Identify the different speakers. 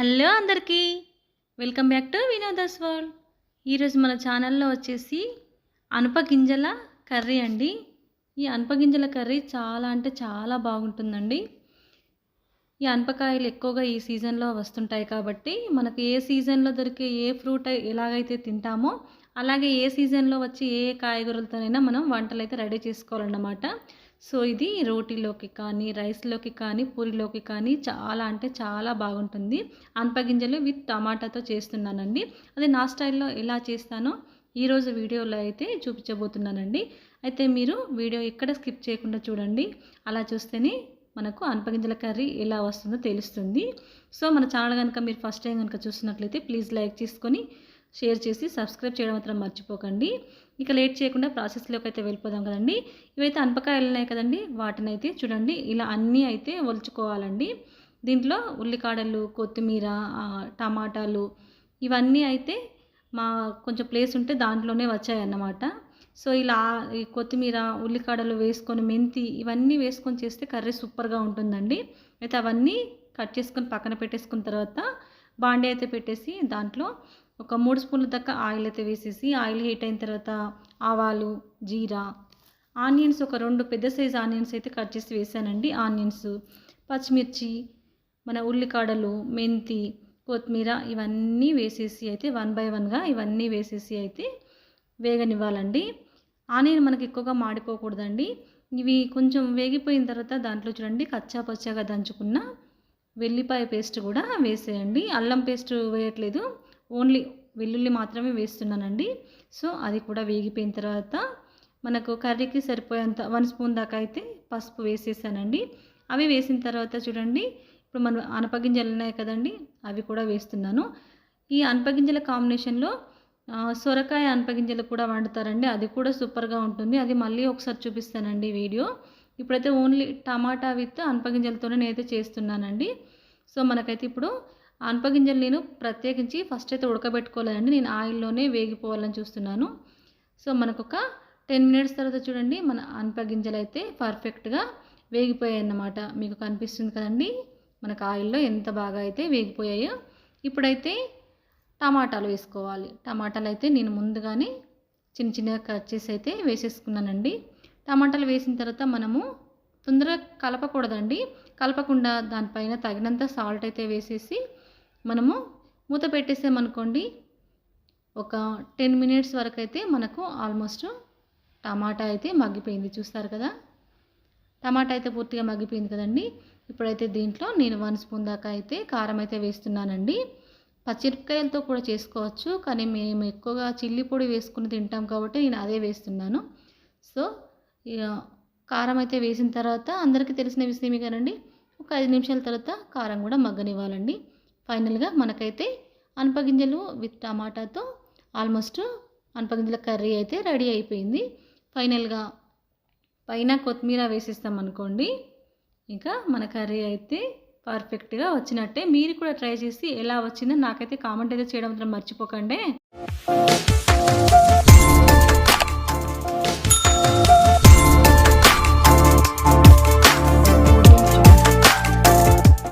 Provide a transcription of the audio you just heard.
Speaker 1: Hello అందరికీ. Welcome back to Vinodas world. ఈరోజు మన ఛానల్లో వచ్చేసి అనప గింజల కర్రీ అండి. ఈ అనప గింజల కర్రీ చాలా అంటే చాలా బాగుంటుందండి. ఈ అనపకాయలు ఎక్కువగా ఈ సీజన్లో వస్తుంటాయి కాబట్టి మనకు ఏ సీజన్లో దొరికే ఏ ఫ్రూట్ ఎలాగైతే తింటామో అలాగే ఏ సీజన్లో వచ్చి ఏ కాయగూరలతోనైనా మనం వంటలు అయితే రెడీ చేసుకోవాలన్నమాట. సో ఇది రోటీలోకి కానీ రైస్లోకి కానీ పూరిలోకి కానీ చాలా అంటే చాలా బాగుంటుంది. అనపగింజలు విత్ టమాటాతో చేస్తున్నానండి. అది నా స్టైల్లో ఎలా చేస్తానో ఈరోజు వీడియోలో అయితే చూపించబోతున్నానండి. అయితే మీరు వీడియో ఎక్కడ స్కిప్ చేయకుండా చూడండి. అలా చూస్తేనే మనకు అనపగింజల కర్రీ ఎలా వస్తుందో తెలుస్తుంది. సో మన ఛానల్ కనుక మీరు ఫస్ట్ టైం కనుక చూస్తున్నట్లయితే ప్లీజ్ లైక్ చేసుకొని షేర్ చేసి సబ్స్క్రైబ్ చేయడం మాత్రం మర్చిపోకండి. ఇక లేట్ చేయకుండా ప్రాసెస్లోకి అయితే వెళ్ళిపోదాం కదండి. ఇవైతే అనపకాయలు ఉన్నాయి కదండి. వాటిని అయితే చూడండి. ఇలా అన్నీ అయితే ఒలుచుకోవాలండి. దీంట్లో ఉల్లికాడలు కొత్తిమీర టమాటాలు ఇవన్నీ అయితే మా కొంచెం ప్లేస్ ఉంటే దాంట్లోనే వచ్చాయన్నమాట. సో ఇలా ఈ కొత్తిమీర ఉల్లికాడలు వేసుకొని మెంతి ఇవన్నీ వేసుకొని చేస్తే కర్రీ సూపర్గా ఉంటుందండి. అయితే అవన్నీ కట్ చేసుకొని పక్కన పెట్టేసుకున్న తర్వాత బాండీ అయితే పెట్టేసి దాంట్లో ఒక మూడు స్పూన్ల దాకా ఆయిల్ అయితే వేసేసి ఆయిల్ హీట్ అయిన తర్వాత ఆవాలు జీరా ఆనియన్స్ ఒక రెండు పెద్ద సైజ్ ఆనియన్స్ అయితే కట్ చేసి వేసానండి. ఆనియన్స్ పచ్చిమిర్చి మన ఉల్లికాడలు మెంతి కొత్తిమీర ఇవన్నీ వేసేసి అయితే వన్ బై వన్గా ఇవన్నీ వేసేసి అయితే వేగనివ్వాలండి. ఆనియన్ మనకి ఎక్కువగా మాడిపోకూడదండి. ఇవి కొంచెం వేగిపోయిన తర్వాత దాంట్లో చూడండి కచ్చా పచ్చాగా దంచుకున్న వెల్లిపాయ పేస్ట్ కూడా వేసేయండి. అల్లం పేస్ట్ వేయట్లేదు. ఓన్లీ వెల్లుల్లి మాత్రమే వేస్తున్నానండి. సో అది కూడా వేగిపోయిన తర్వాత మనకు కర్రీకి సరిపోయేంత వన్ స్పూన్ దాకా అయితే పసుపు వేసేసానండి. అవి వేసిన తర్వాత చూడండి ఇప్పుడు మనం అనపగింజలు ఉన్నాయి కదండి అవి కూడా వేస్తున్నాను. ఈ అనపగింజల కాంబినేషన్లో సొరకాయ అనపగింజలు కూడా వండుతారండి అది కూడా సూపర్గా ఉంటుంది. అది మళ్ళీ ఒకసారి చూపిస్తానండి వీడియో. ఇప్పుడైతే ఓన్లీ టమాటా విత్ అనపగింజలతోనే నేనైతే చేస్తున్నానండి. సో మనకైతే ఇప్పుడు అనపగింజలు నేను ప్రత్యేకించి ఫస్ట్ అయితే ఉడకబెట్టుకోలేదండి. నేను ఆయిల్లోనే వేగిపోవాలని చూస్తున్నాను. సో మనకు ఒక టెన్ మినిట్స్ తర్వాత చూడండి మన అనపగింజలు అయితే పర్ఫెక్ట్గా వేగిపోయాయి అన్నమాట మీకు కనిపిస్తుంది కదండి మనకు ఆయిల్లో ఎంత బాగా అయితే వేగిపోయాయో. ఇప్పుడైతే టమాటాలు వేసుకోవాలి. టమాటాలు అయితే నేను ముందుగానే చిన్న చిన్నగా కట్ చేసి అయితే వేసేసుకున్నానండి. టమాటాలు వేసిన తర్వాత మనము తొందరగా కలపకూడదండి. కలపకుండా దానిపైన తగినంత సాల్ట్ అయితే వేసేసి మనము మూత పెట్టేసామనుకోండి ఒక టెన్ మినిట్స్ వరకు అయితే మనకు ఆల్మోస్ట్ టమాటా అయితే మగ్గిపోయింది. చూస్తారు కదా? టమాటా అయితే పూర్తిగా మగ్గిపోయింది కదండి. ఇప్పుడైతే దీంట్లో నేను వన్ స్పూన్ దాకా అయితే కారం అయితే వేస్తున్నానండి. పచ్చిమిరపకాయలతో కూడా చేసుకోవచ్చు కానీ మేము ఎక్కువగా చిల్లి పొడి వేసుకుని తింటాం కాబట్టి నేను అదే వేస్తున్నాను. సో ఇక కారం అయితే వేసిన తర్వాత అందరికీ తెలిసిన విషయమే కదండి ఒక ఐదు నిమిషాల తర్వాత కారం కూడా మగ్గనివ్వాలండి. ఫైనల్గా మనకైతే అనపగింజలు విత్ టమాటాతో ఆల్మోస్ట్ అనపగింజల కర్రీ అయితే రెడీ అయిపోయింది. ఫైనల్గా పైన కొత్తిమీర వేసేస్తాం అనుకోండి. ఇంకా మన కర్రీ అయితే పర్ఫెక్ట్గా వచ్చినట్టే. మీరు కూడా ట్రై చేసి ఎలా వచ్చిందో నాకైతే కామెంట్ అయితే చేయడం మర్చిపోకండి.